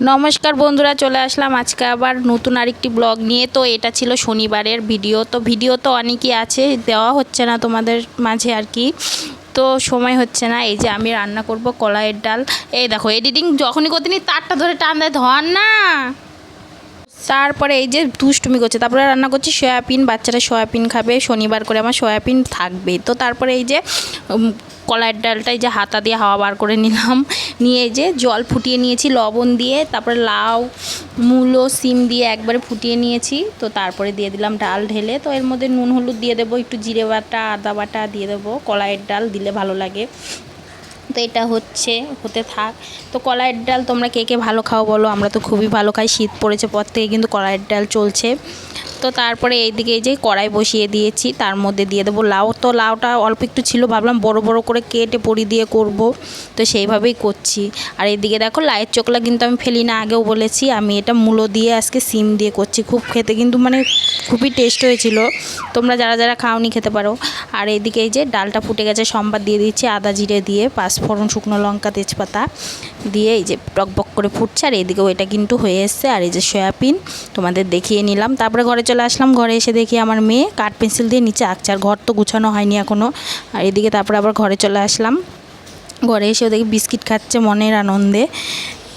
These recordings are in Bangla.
নমস্কার বন্ধুরা, চলে আসলাম আজকে আবার নতুন আরেকটি ব্লগ নিয়ে। তো এটা ছিল শনিবারের ভিডিও। তো ভিডিও তো অনেকই আছে, দেওয়া হচ্ছে না তোমাদের মাঝে আর কি। তো সময় হচ্ছে না, এই যে আমি রান্না করব কলাইয়ের ডাল। এই দেখো এডিটিং যখনই করতে তারটা ধরে টান দেয় ধর না। তারপরে এই যে দুষ্টুমি করছে তারপরে রান্না করছি সয়াবিন বাচ্চারা সয়াবিন খাবে শনিবার করে আমার সয়াবিন থাকবে। তো তারপরে এই যে উম, কলাইয়ের ডালটা এই যে হাতা দিয়ে হাওয়া বার করে নিলাম। নিয়ে যে জল ফুটিয়ে নিয়েছি লবণ দিয়ে তারপরে লাউ মূলো সিম দিয়ে একবারে ফুটিয়ে নিয়েছি। তো তারপরে দিয়ে দিলাম ডাল ঢেলে। তো এর মধ্যে নুন হলুদ দিয়ে দেবো একটু জিরে বাটা আদা বাটা দিয়ে দেবো। কলাইয়ের ডাল দিলে ভালো লাগে। তো এটা হচ্ছে, হতে থাক। তো কলাইয়ের ডাল তোমরা কে কে ভালো খাও বলো? আমরা তো খুবই ভালো খাই। শীত পড়েছে পর থেকে কিন্তু কলাইয়ের ডাল চলছে। তো তারপরে এইদিকে এই যে কড়াই বসিয়ে দিয়েছি, তার মধ্যে দিয়ে দেবো লাউ। তো লাউটা অল্প একটু ছিল, ভাবলাম বড় বড় করে কেটে পরি দিয়ে করব, তো সেইভাবেই করছি। আর এইদিকে দেখো লাইয়ের চোকলা কিন্তু আমি ফেলি না, আগেও বলেছি, আমি এটা মূলো দিয়ে আজকে সিম দিয়ে করছি। খুব খেতে কিন্তু মানে খুবই টেস্ট হয়েছিল, তোমরা যারা যারা খাওনি খেতে পারো। আর এইদিকে এই যে ডালটা ফুটে গেছে, সম্বাদ দিয়ে দিচ্ছি, আদা জিরে দিয়ে, পাঁচফোড়ন শুকনো লঙ্কা, তেজপাতা দিয়ে এই যে টকবক করে ফুটছে। আর এইদিকেও এটা কিন্তু হয়ে এসছে, আর এই যে সয়াবিন তোমাদের দেখিয়ে নিলাম। তারপরে ঘরে চলে আসলাম, ঘরে এসে দেখি আমার মেয়ে কাঠ পেন্সিল দিয়ে নিচে আঁকছে, আর ঘর তো গুছানো হয়নি এখনও আর এদিকে তারপরে আবার ঘরে চলে আসলাম। ঘরে এসেও দেখি বিস্কিট খাচ্ছে মনের আনন্দে।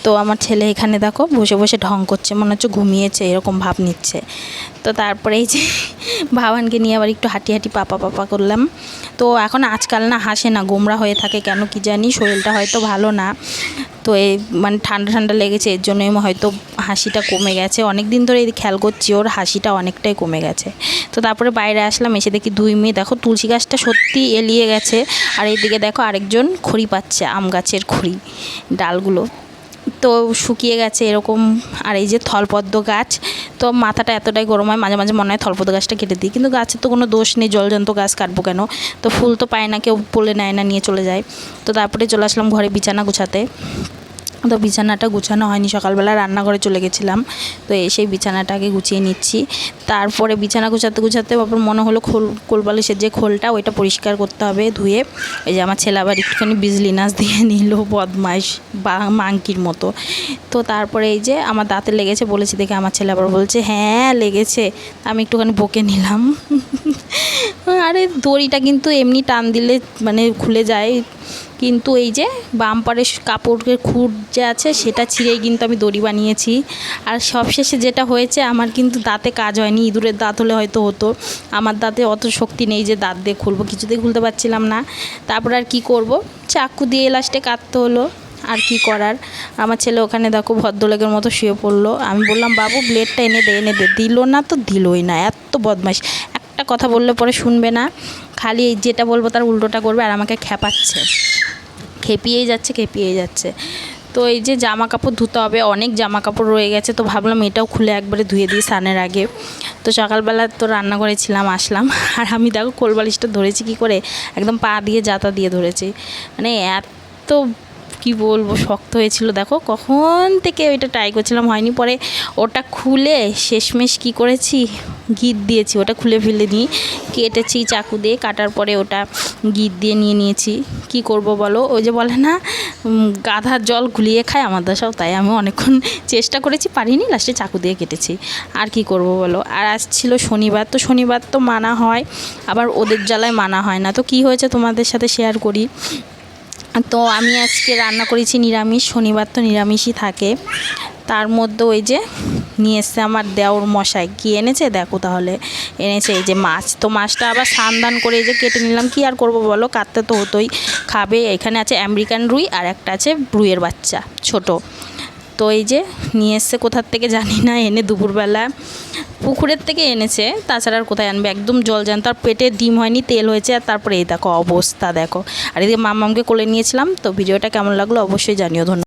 তো আমার ছেলে এখানে দেখো বসে বসে ঢং করছে, মনে হচ্ছে ঘুমিয়েছে, এরকম ভাব নিচ্ছে। তো তারপরে এই যে ভাবানকে নিয়ে আবার একটু হাঁটি হাঁটি পাপা পাপা করলাম। তো এখন আজকাল না হাসে না, গোমরা হয়ে থাকে কেন কি জানি, শরীরটা হয়তো ভালো না। তো এই মানে ঠান্ডা ঠান্ডা লেগেছে, এর জন্যই হয়তো হাসিটা কমে গেছে। অনেক দিন ধরে এই খেয়াল করছি, ওর হাসিটা অনেকটাই কমে গেছে। তো তারপরে বাইরে আসলাম, এসে দেখি দুই মেয়ে, দেখো তুলসী গাছটা সত্যি এলিয়ে গেছে। আর এইদিকে দেখো আরেকজন খড়ি পাচ্ছে, আম গাছের খড়ি, ডালগুলো। তো শুকিয়ে গেছে এরকম। আর এই যে থলপদ্ম গাছ, তো মাথাটা এতটাই গরম হয়, মাঝে মাঝে মনে হয় থলপদ্ম গাছটা কেটে দিই। কিন্তু গাছের তো কোনো দোষ নেই, জলজন্ত গাছ কাটবো কেন? তো ফুল তো পায় না, কেউ বলে নেয় না, নিয়ে চলে যায়। তো তারপরে চলে আসলাম ঘরে বিছানা গুছাতে। তো বিছানাটা গুছানো হয়নি, সকালবেলা রান্নাঘরে চলে গেছিলাম। তো এসেই বিছানাটাকে গুছিয়ে নিচ্ছি। তারপরে বিছানা গুছাতে গুছাতে আবার মনে হলো খোল, কোলবালিশের যে খোলটা, ওইটা পরিষ্কার করতে হবে ধুয়ে। এই যে আমার ছেলে আবার একটুখানি বিজলি নাচ দিয়ে নিল বদমাইশ, বা মাংকির মতো। তো তারপরে এই যে আমার দাঁতে লেগেছে বলেছি দেখে আমার ছেলে আবার বলছে হ্যাঁ লেগেছে। আমি একটুখানি বকে নিলাম। আরে দড়িটা কিন্তু এমনি টান দিলে মানে খুলে যায়। কিন্তু এই যে বাম্পারের কাপড়ের খুঁট যে আছে সেটা ছিঁড়েই কিন্তু আমি দড়ি বানিয়েছি। আর সবশেষে যেটা হয়েছে, আমার কিন্তু দাঁতে কাজ হয়নি, ইঁদুরের দাঁত হলে হয়তো হতো। আমার দাঁতে অত শক্তি নেই যে দাঁত দিয়ে খুলবো, কিছুতেই খুলতে পারছিলাম না। তারপর আর কি করব? চাকু দিয়ে লাস্টে কাটতে হলো, আর কি করার? আমার ছেলে ওখানে দেখো ভদ্রলোকের মতো শুয়ে পড়ল। আমি বললাম, বাবু ব্লেডটা এনে দে এনে দে। দিল না তো দিলই না, এত বদমাইশ। একটা কথা বললে পরে শুনবে না। খালি যেটা বলব তার উল্টোটা করবে আর আমাকে খেপাচ্ছে। খেপিয়েই যাচ্ছে খেপিয়েই যাচ্ছে। তো এই যে জামা কাপড় ধুতে হবে, অনেক জামা কাপড় রয়ে গেছে। তো ভাবলাম এটাও খুলে একবারে ধুয়ে দিই স্নানের আগে। তো সকালবেলা তো রান্না করেছিলাম আসলাম। আর আমি দেখো কোলবালিশটা ধরেছি কি করে? একদম পা দিয়ে, জাতা দিয়ে ধরেছি। মানে এত কি বলব, শক্ত হয়েছিল। দেখো, কখন থেকে ওইটা ট্রাই করছিলাম, হয়নি। পরে ওটা খুলে শেষমেশ কি করেছি? গিট দিয়েছি। ওটা খুলে ফেলে নিই কেটেছি চাকু দিয়ে, কাটার পরে ওটা গিট দিয়ে নিয়ে নিয়েছি। কি করব বলো? ওই যে বলে না গাধার জল গুলিয়ে খায় আমাদের সব তাই আমি অনেকক্ষণ চেষ্টা করেছি, পারিনি লাস্টে চাকু দিয়ে কেটেছি। আর কি করব বলো? আর আজ ছিল শনিবার, তো শনিবার তো মানা হয়, আবার ওদের জ্বালায় মানা হয় না। তো কি হয়েছে তোমাদের সাথে শেয়ার করি? তো আমি আজকে রান্না করেছি নিরামিষ, শনিবার তো নিরামিষই থাকে। তার মধ্যে ওই যে নিয়ে এসছে আমার দেওর মশাই। কি এনেছে দেখো তাহলে? এনেছে এই যে মাছ। তো মাছটা আবার সান্দান করে এই যে কেটে নিলাম। কি আর করব বলো? কাটতে তো হতোই। খাবে, এখানে আছে আমেরিকান রুই আর একটা আছে রুইয়ের বাচ্চা, ছোট। তো এই যে নিয়ে এসছে, কোথার থেকে জানি না, এনে দুপুরবেলা পুকুরের থেকে এনেছে, তাছাড়া আর কোথায় আনবে? একদম জল জানতো আর পেটে ডিম হয়নি, তেল হয়েছে, আর তারপরে এই দেখো অবস্থা দেখো। আর এদিকে মামামকে কোলে নিয়েছিলাম, তো ভিডিওটা কেমন লাগল অবশ্যই জানিও, ধন্যবাদ।